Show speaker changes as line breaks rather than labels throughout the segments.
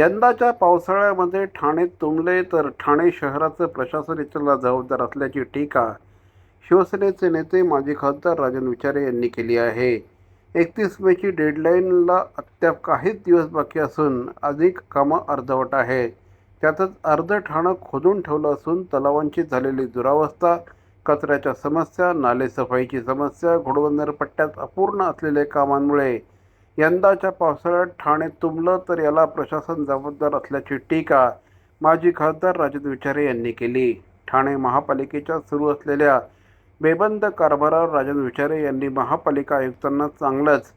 यंदाच्या पावसाळ्यामध्ये ठाणे तुंबले तर ठाणे शहराचं प्रशासन याच्याला जबाबदार असल्याची टीका शिवसेनेचे नेते माजी खासदार राजन विचारे यांनी केली आहे. एकतीस मेची डेडलाईनला अद्याप काहीच दिवस बाकी असून अधिक कामं अर्धवट आहे. त्यातच अर्ध ठाणं खोदून ठेवलं असून तलावांची झालेली दुरावस्था कचऱ्याच्या समस्या नालेसफाईची समस्या घोडबंदर पट्ट्यात अपूर्ण असलेल्या कामांमुळे यंदाच्या पावसाळ्यात ठाणे तुंबलं तर याला प्रशासन जबाबदार असल्याची टीका माजी खासदार राजन विचारे यांनी केली. ठाणे महापालिकेच्या सुरू असलेल्या बेबंद कारभारावर राजन विचारे यांनी महापालिका आयुक्तांना चांगलंच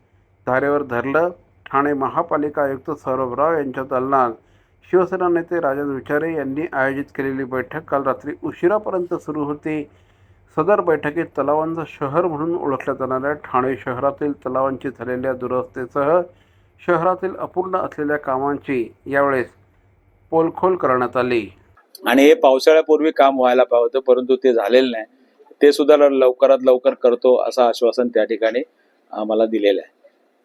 धारेवर धरलं. ठाणे महापालिका आयुक्त सौरभ राव यांच्या दालनात शिवसेना नेते राजन विचारे यांनी आयोजित केलेली बैठक काल रात्री उशिरापर्यंत सुरू होती. सदर बैठकीत तलावांचं शहर म्हणून ओळखल्या जाणाऱ्या ठाणे शहरातील तलावांची झालेल्या दुरवस्थेसह शहरातील अपूर्ण असलेल्या कामांची यावेळेस पोलखोल करण्यात आली.
आणि हे पावसाळ्यापूर्वी काम व्हायला पाहिजे होतं परंतु ते झालेलं नाही. ते सुद्धा लवकरात लवकर करतो असं आश्वासन त्या ठिकाणी आम्हाला दिलेलं आहे.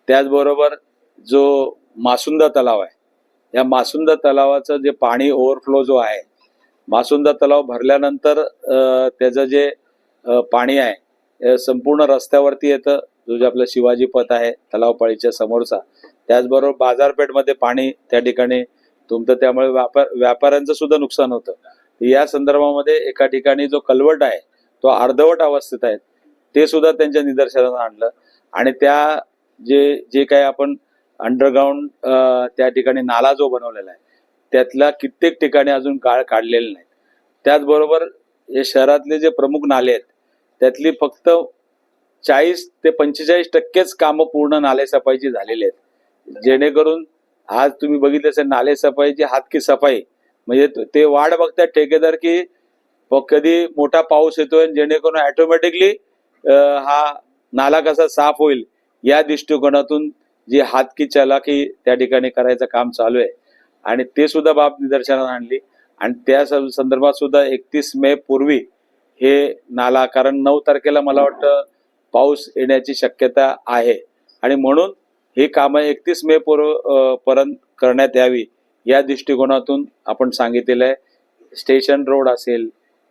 त्याचबरोबर जो मासुंदा तलाव आहे या मासुंदा तलावाचं जे पाणी ओव्हरफ्लो जो आहे मासुंदा तलाव भरल्यानंतर त्याचं जे पाणी आहे. संपूर्ण रस्त्यावरती येतं. जो जे आपलं शिवाजी पथ आहे तलावपाळीच्या समोरचा. त्याचबरोबर बाजारपेठमध्ये पाणी त्या ठिकाणी तुमचं त्यामुळे व्यापार व्यापाऱ्यांचं सुद्धा नुकसान होतं. या संदर्भामध्ये एका ठिकाणी जो कलवट आहे तो अर्धवट अवस्थेत आहे ते सुद्धा त्यांच्या निदर्शनाला आणलं. आणि त्या जे जे काही आपण अंडरग्राऊंड त्या ठिकाणी नाला जो बनवलेला आहे त्यातला कित्येक ठिकाणी अजून गाळ काढलेले नाही त्याचबरोबर हे शहरातले जे प्रमुख नाले आहेत त्यातली फक्त चाळीस ते पंचेचाळीस टक्केच कामं पूर्ण नालेसफाईची झालेली आहेत. जेणेकरून आज तुम्ही बघितलं असेल नाले सफाईची हातकी सफाई. म्हणजे ते वाट बघतात ठेकेदार की कधी मोठा पाऊस येतोय आणि जेणेकरून ऑटोमॅटिकली हा नाला कसा साफ होईल या दृष्टिकोनातून जी हातकी चलाकी त्या ठिकाणी करायचं काम चालू आहे. आणि ते सुद्धा बाब निदर्शनात आणली. आणि त्या संदर्भात सुद्धा एकतीस मे पूर्वी हे नाला कारण नऊ तारखेला मला वाटतं पाऊस येण्याची शक्यता आहे. आणि म्हणून ही कामं एकतीस मे पूर्व पर्यंत करण्यात यावी या दृष्टिकोनातून आपण सांगितलेलं आहे. स्टेशन रोड असेल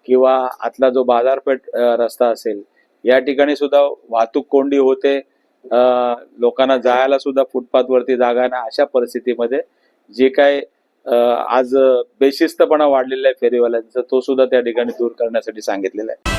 किंवा आतला जो बाजारपेठ रस्ता असेल या ठिकाणी सुद्धा वाहतूक कोंडी होते. लोकांना जायला सुद्धा फुटपाथवरती जागा ना अशा परिस्थितीमध्ये जे काय आज बेशिस्तपणा वाढलेला आहे फेरीवाल्यांचा तो सुद्धा त्या ठिकाणी दूर करण्यासाठी सांगितलेला आहे.